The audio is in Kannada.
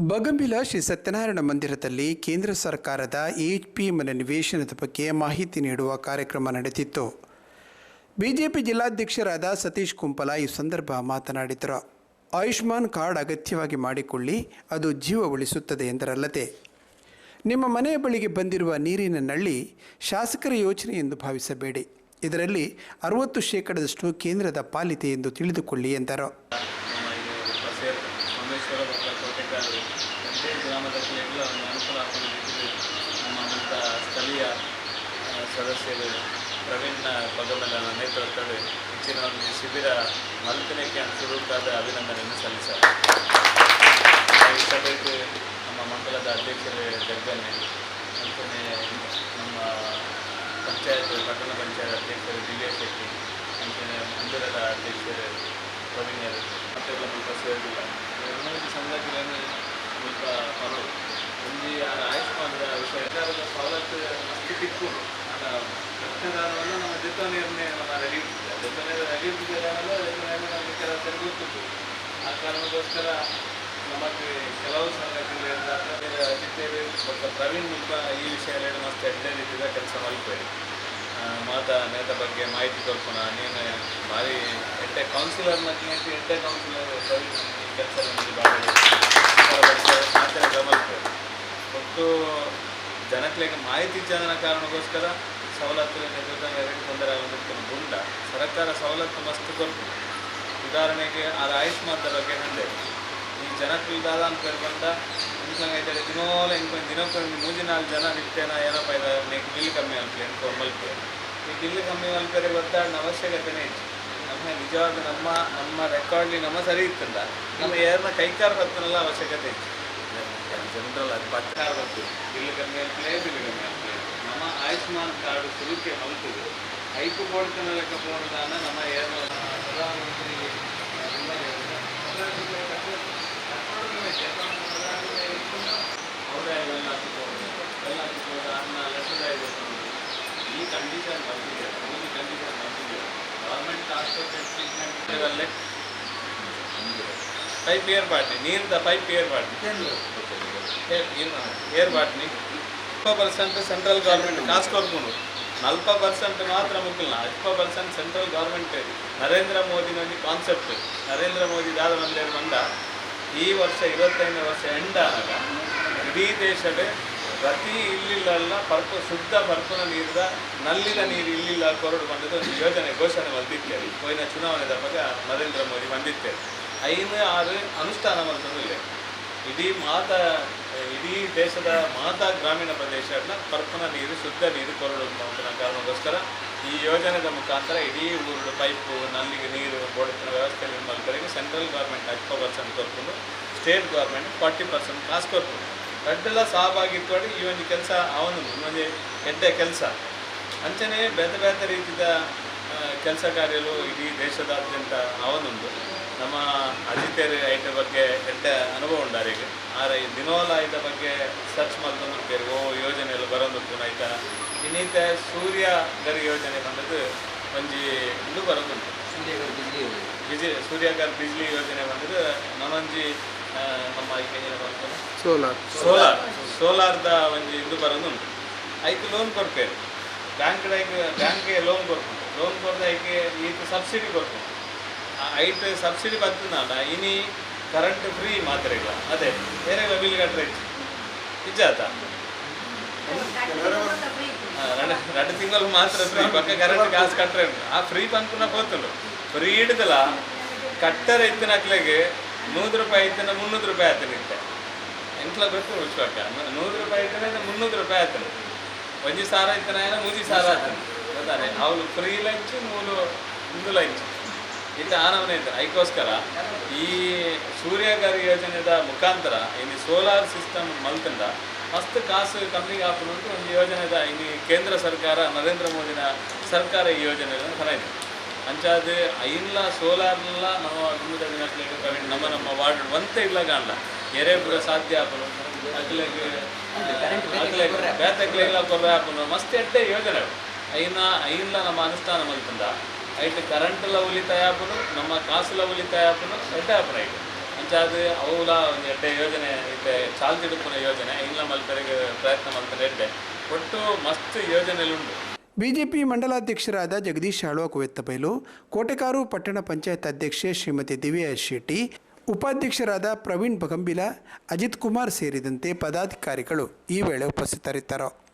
ಬಗಂಬಿಲ ಶ್ರೀ ಸತ್ಯನಾರಾಯಣ ಮಂದಿರದಲ್ಲಿ ಕೇಂದ್ರ ಸರ್ಕಾರದ ಎಚ್ ಪಿ ಎಂ ನಿವೇಶನದ ಬಗ್ಗೆ ಮಾಹಿತಿ ನೀಡುವ ಕಾರ್ಯಕ್ರಮ ನಡೆದಿತ್ತು. ಬಿಜೆಪಿ ಜಿಲ್ಲಾಧ್ಯಕ್ಷರಾದ ಸತೀಶ್ ಕುಂಪಲ ಈ ಸಂದರ್ಭ ಮಾತನಾಡಿದರು. ಆಯುಷ್ಮಾನ್ ಕಾರ್ಡ್ ಅಗತ್ಯವಾಗಿ ಮಾಡಿಕೊಳ್ಳಿ, ಅದು ಜೀವ ಉಳಿಸುತ್ತದೆ ಎಂದರಲ್ಲದೆ. ನಿಮ್ಮ ಮನೆಯ ಬಳಿಗೆ ಬಂದಿರುವ ನೀರಿನ ನಳ್ಳಿ ಶಾಸಕರ ಯೋಚನೆ ಎಂದು ಭಾವಿಸಬೇಡಿ. ಇದರಲ್ಲಿ ಅರವತ್ತು ಶೇಕಡದಷ್ಟು ಕೇಂದ್ರದ ಪಾಲಿದೆ ಎಂದು ತಿಳಿದುಕೊಳ್ಳಿ ಎಂದರು. ಸೋಮೇಶ್ವರ ಮತ್ತು ಕೋಟೆಗಾರರು ಗ್ರಾಮದ ಎಲ್ಲ ಅನುಕೂಲ ಹಾಕೊಂಡಿದ್ದು ನಮ್ಮಂಥ ಸ್ಥಳೀಯ ಸದಸ್ಯರು ಪ್ರವೀಣ್ ಪಗಮಲ ನೇತೃತ್ವದಲ್ಲಿ ಹೆಚ್ಚಿನ ಒಂದು ಶಿಬಿರ ಮಲ್ಪನೆಗೆ ಅನುಸೃತಾದ ಅಭಿನಂದನೆಯನ್ನು ಸಲ್ಲಿದ್ದಾರೆ ಈ ಸಭೆಗೆ ನಮ್ಮ ಮಂಡಲದ ಅಧ್ಯಕ್ಷರು ಜಗ್ಗನ್ನೆ ಅಂತನೆ ನಮ್ಮ ಪಂಚಾಯತ್ ಪಟ್ಟಣ ಪಂಚಾಯತ್ ಅಧ್ಯಕ್ಷರು ದಿವ್ಯ ಶೆಟ್ಟಿ ಅಂತನೆ ಮಂದಿರದ ಅಧ್ಯಕ್ಷರು ಪ್ರವೀಣ್ಯರು ಮತ್ತೆಲ್ಲ ಸ್ವಲ್ಪ ಸೇರಿಲ್ಲ ಸಂಘಟನೆ ಸ್ವಲ್ಪ ಅವರು ಒಂದು ಆಯುಷ್ಮಾನದ ವಿಷಯ. ಸರ್ಕಾರದ ಸವಲತ್ತು ಸಿಕ್ಕು ರಕ್ತದಾನವನ್ನು ನಮ್ಮ ಜೊತೆಯಲ್ಲಿ ನಮ್ಮ ಇರ್ತದೆ ಜೊತೆಯಲ್ಲಿ ರೆಡಿ ಇಟ್ಟಿದ್ದಾರಲ್ಲ ಜೊತೆಯಲ್ಲಿ ನಮಗೆ ಕೆಲವು ಸರಿ ಆ ಕಾರಣಕ್ಕೋಸ್ಕರ ನಮಗೆ ಕೆಲವು ಹೇಳಿದಾಗ ಅಜಿತೇವೆ ಮತ್ತು ಪ್ರವೀಣ್ ಮುಲ್ಪ ಈ ವಿಷಯ ಮಸ್ತ್ ಎಡ್ಡೆ ರೀತಿಯ ಕೆಲಸ ಮಲ್ಪೇರಿ ಮಾತಾ, ನೇತ ಬಗ್ಗೆ ಮಾಹಿತಿ ಕೊಡ್ಕೋಣ ನೀನು ಭಾರಿ ಕೌನ್ಸಿಲರ್ ಮತ್ತು ಎಡ್ಡೆ ಕೌನ್ಸಿಲರ್ ಕೆಲಸ ನಮಗೆ ಗಮನಿಸ್ತೇವೆ ಒಟ್ಟು ಜನಕ್ಕೆ ಮಾಹಿತಿ ಜನನ ಕಾರಣಕ್ಕೋಸ್ಕರ ಸವಲತ್ತು ಎರಡು ತೊಂದರೆ ಆಗೋದಕ್ಕೆ ಗುಂಡ ಸರ್ಕಾರ ಸವಲತ್ತು ಮಸ್ತ್ ಕೊಡ್ತು ಉದಾಹರಣೆಗೆ ಅದು ಆಯುಷ್ಮಾನ್ದ ಬಗ್ಗೆ ನಂದೆ. ಈ ಜನಕ್ಕೆ ಇದಾದ ಅಂತ ಹೇಳ್ಕೊಂಡ ಐತೆ ದಿನೋಲ ಇಂಕ ದಿನಕ್ಕೆ ಒಂದು ಮೂಜಿ ನಾಲ್ಕು ಜನ ನಿತ್ಯನ ಏನಪ್ಪ ಇದು ನೆಕ್ ಬಿಲ್ ಕಮ್ಮಿ ಆಗ್ಲಿ ಅಂತ ಈ ಬಿಲ್ ಕಮ್ಮಿ ಮಲ್ಪರೆ ಒದ್ದಾಡಿನ ಅವಶ್ಯಕತೆನೇ ಇತ್ತು ನಿಜವಾದ ನಮ್ಮ ನಮ್ಮ ರೆಕಾರ್ಡ್ಲಿ ನಮ್ಮ ಸರಿ ಇತ್ತಲ್ಲ. ನಮ್ಮ ಯಾರನ್ನ ಕೈಕಾರ ಬರ್ತನಲ್ಲ ಅವಶ್ಯಕತೆ ಇತ್ತು. ಜನರಲ್ ಅದು ಪಟ್ಟಾರ ಬರ್ತದೆ ಇಲ್ಲಿ ಕಮ್ಮಿ ಕಮ್ಮಿ ನಮ್ಮ ಆಯುಷ್ಮಾನ್ ಕಾರ್ಡ್ ಸುರುಕೆ ಮಲ್ತದೆ. ಐಕು ಕೊಡ್ತಾನ ಲೆಕ್ಕ ಪೋರ್ದಾನ ನಮ್ಮ ಏರ್ನ ಪ್ರಧಾನಮಂತ್ರಿ ಪೈಪ್ ಏರ್ ಬಾಟ್ಲಿ ನೀರಿನ ಪೈಪ್ ಏರ್ ಬಾಟ್ಲಿ ಏರ್ ಬಾಟ್ಲಿ ಇಪ್ಪ ಪರ್ಸೆಂಟ್ ಸೆಂಟ್ರಲ್ ಗೌರ್ಮೆಂಟ್ ಕಾಸು ಕೊಡ್ಕೊಂಡು ನಲ್ಪ ಪರ್ಸೆಂಟ್ ಮಾತ್ರ ಮುಗಿಲ್ಲ ಇಪ್ಪ ಪರ್ಸೆಂಟ್ ಸೆಂಟ್ರಲ್ ಗೌರ್ಮೆಂಟ್ ನರೇಂದ್ರ ಮೋದಿನಲ್ಲಿ ಕಾನ್ಸೆಪ್ಟ್ ನರೇಂದ್ರ ಮೋದಿ ದಾದ ಮಂದಿರ ಬಂದ? ಈ ವರ್ಷ ಇವತ್ತೈದನೇ ವರ್ಷ ಎಂಡ್ ಆದಾಗ ಇಡೀ ದೇಶವೇ ಪ್ರತಿ ಇಲ್ಲಿಲ್ಲ ಪರ್ಪು ಶುದ್ಧ ಪರ್ಪುನ ನೀರಿದ, ನಲ್ಲಿನ ನೀರು ಇಲ್ಲಿಲ್ಲ ಕೊರಡು ಬಂದದ್ದು ಒಂದು ಯೋಜನೆ, ಘೋಷಣೆ ಬಂದಿದ್ದೇವೆ ಹೋಯಿನ ಚುನಾವಣೆ ಬಗ್ಗೆ ನರೇಂದ್ರ ಮೋದಿ ಬಂದಿದ್ದೇವೆ ಐದು, ಆರು ಅನುಷ್ಠಾನ ಬಂದಿಲ್ಲ ಇಡೀ ಮಾತಾ, ಇಡೀ ದೇಶದ ಮಾತಾ ಗ್ರಾಮೀಣ ಪ್ರದೇಶನ ಪರ್ಪುನ ನೀರು, ಶುದ್ಧ ನೀರು ಕೊರಡು ಮಾಡುತ್ತಿನ ಕಾರಣಕ್ಕೋಸ್ಕರ ಈ ಯೋಜನೆದ ಮುಖಾಂತರ ಇಡೀ ಊರು ಪೈಪು, ನಲ್ಲಿಗೆ ನೀರು ಬೋಡಿನ ವ್ಯವಸ್ಥೆ ಮಲ್ಕರಿಗೆ ಸೆಂಟ್ರಲ್ ಗೌರ್ಮೆಂಟ್ ಹತ್ತು ಪರ್ಸೆಂಟ್ ಕೊಡ್ಕೊಂಡು ಸ್ಟೇಟ್ ಗೌರ್ಮೆಂಟ್ ಫಾರ್ಟಿ ಪರ್ಸೆಂಟ್ ಕಾಸು ಕೊಟ್ಕೊಂಡು ರಡ್ಡೆಲ್ಲ ಸಹಭಾಗಿತ್ವಡಿ ಈ ಒಂದು ಕೆಲಸ ಅವನು ಒಂದು ಎಡ್ಡೆ ಕೆಲಸ. ಅಂಚನೆ ಬೇತೆ ಬೇತೆ ರೀತಿಯ ಕೆಲಸ ಕಾರ್ಯಗಳು ಇಡೀ ದೇಶದಾದ್ಯಂತ ಅವನೊಂದು. ನಮ್ಮ ಅಜಿತೇರಿ ಐಟ ಬಗ್ಗೆ ಎಡ್ಡೆ ಅನುಭವ ಉಂಡಾರಿಗೆ ಆರ ಈ ದಿನೋಲ ಐದ ಬಗ್ಗೆ ಸರ್ಚ್ ಮಾಡ್ಕೊಂಡು ಓ ಯೋಜನೆ ಎಲ್ಲ ಬರೋದು ಪುನಃ ಇನ್ನಿತ ಸೂರ್ಯ ಗರ್ ಯೋಜನೆ ಬಂದದ್ದು ಒಂಜಿ ಇದು ಬರೋದು ಬಿಜಿ ಸೂರ್ಯಗರ್ ಬಿಜ್ಲಿ ಯೋಜನೆ. ಬಂದದ್ದು ನನ್ನೊಂಜಿ ಆ, ನಮ್ಮ ಐಕೆ ಏನು ಬರ್ತದೆ. ಸೋಲಾರ್. ಸೋಲಾರ್. ಸೋಲಾರ್ದ ಒಂದು ಇದು ಬರೋದುಂಟು ಐಕ್ ಲೋನ್ ಕೊಡ್ತೇವೆ. ಬ್ಯಾಂಕ್ ಬ್ಯಾಂಕ್ಗೆ ಲೋನ್ ಕೊಡ್ತೇವೆ. ಲೋನ್ ಕೊಡ್ದು ಐಕೆ ಇದು ಸಬ್ಸಿಡಿ ಕೊಡ್ಕೊಂಡು ಐಟ್ ಸಬ್ಸಿಡಿ ಬರ್ತದಲ್ಲ ಇನಿ ಕರೆಂಟ್ ಫ್ರೀ ಮಾತ್ರ ಇಲ್ಲ. ಅದೇ, ಬೇರೆ ಬಿಲ್ ಕಟ್ಟರೆ ನಿಜ ಆತ ಎರಡು ತಿಂಗಳು ಮಾತ್ರ ಫ್ರೀ ಪಕ್ಕ ಕರೆಂಟ್ ಗ್ಯಾಸ್ ಕಟ್ಟರೆ ಆ ಫ್ರೀ ಬಂತು ಹೋತಲು ಫ್ರೀ ಇಡ್ದಲ್ಲ ಕಟ್ಟರೆ ಇತ್ತಿನ ಹಾಕ್ಲಿಗೆ ನೂರು ರೂಪಾಯಿ ಇತ್ತಿನ ಮುನ್ನೂರು ವಿಶ್ವಕ್ಕ ನೂರು ರೂಪಾಯಿ ಇತ್ತನ ಮುನ್ನೂರು ರೂಪಾಯಿ ಆತನ ಒಂಜಿ ಸಾರ ಇತ್ತನ ಮೂಜಿ ಸಾವಿರ ಆತನ ಗೊತ್ತಾರೆ? ಅವಳು ಫ್ರೀ ಲಂಚ್ ಮೂಲು ಒಂದು ಲಂಚ್. ಇದು ಆನವನೇ ಇದ್ದಾರೆ ಅದಕ್ಕೋಸ್ಕರ ಈ ಸೂರ್ಯಗಾರಿ ಯೋಜನೆದ ಮುಖಾಂತರ ಇನ್ನು ಸೋಲಾರ್ ಸಿಸ್ಟಮ್ ಮಲ್ತಂದ ಮಸ್ತ್ ಕಾಸು ಕಮ್ಮಿಗೆ ಹಾಕೊಂಡು ಒಂದು ಯೋಜನೆದ ಇನ್ನು ಕೇಂದ್ರ ಸರ್ಕಾರ, ನರೇಂದ್ರ ಮೋದಿನ ಸರ್ಕಾರ ಈ ಯೋಜನೆ ಹೊರಗಿದೆ ಅಂಚಾದ ಇಲ್ಲ ಸೋಲಾರ್ನೆಲ್ಲ ದಿನಕ್ಕೆ ಪ್ರವೀಣ್ ನಮ್ಮ ನಮ್ಮ ವಾರ್ಡ್ ಒಂತೆ ಇಲ್ಲ ಕಾಣಲ್ಲ ಎರೆ ಪೂರ ಸಾಧ್ಯ ಹಾಕೋಣ ಅಕ್ಲೆಗೆ ಅಕ್ಲೆಗೆ ಬೇತಕ್ಲೆಲ್ಲ ಕೊರ್ರೆ ಹಾಕೋಣ ಮಸ್ತ್ ಎಡ್ಡೆ ಯೋಜನೆ ಐನ ಐನ್ಲ ನಮ್ಮ ಅನುಷ್ಠಾನ ಮಲ್ತಂದ ಐಟ್ ಕರೆಂಟ್ಲ ಉಳಿತಾಯ ಆಪನು ನಮ್ಮ ಕಾಸುಲ ಉಳಿತಾಯ ಆಪನು ಎಡ್ಡೆ ಆಪನ ಐಟ್. ಅಂಚ ಅಂಚಾದ ಅವಲ ಒಂದು ಎಡ್ಡೆ ಯೋಜನೆ ಇದೆ ಚಾಲ್ತಿಡುಪುನ ಯೋಜನೆ. ಐನ್ಲ ಮಲ್ಪರಿಗೆ ಪ್ರಯತ್ನ ಮಲ್ಪರೆ ಎಡ್ಡೆ. ಒಟ್ಟು ಮಸ್ತ್ ಯೋಜನೆಲುಂಡು ಬಿಜೆಪಿ ಮಂಡಲಾಧ್ಯಕ್ಷರಾದ ಜಗದೀಶ್ ಆಳ್ವ ಕುವೆತ್ತಬೈಲು ಕೋಟೆಕಾರು ಪಟ್ಟಣ ಪಂಚಾಯತ್ ಅಧ್ಯಕ್ಷೆ ಶ್ರೀಮತಿ ದಿವ್ಯಾ ಶೆಟ್ಟಿ ಉಪಾಧ್ಯಕ್ಷರಾದ ಪ್ರವೀಣ್ ಬಗಂಬಿಲ ಅಜಿತ್ ಕುಮಾರ್ ಸೇರಿದಂತೆ ಪದಾಧಿಕಾರಿಗಳು ಈ ವೇಳೆ ಉಪಸ್ಥಿತರಿದ್ದರು.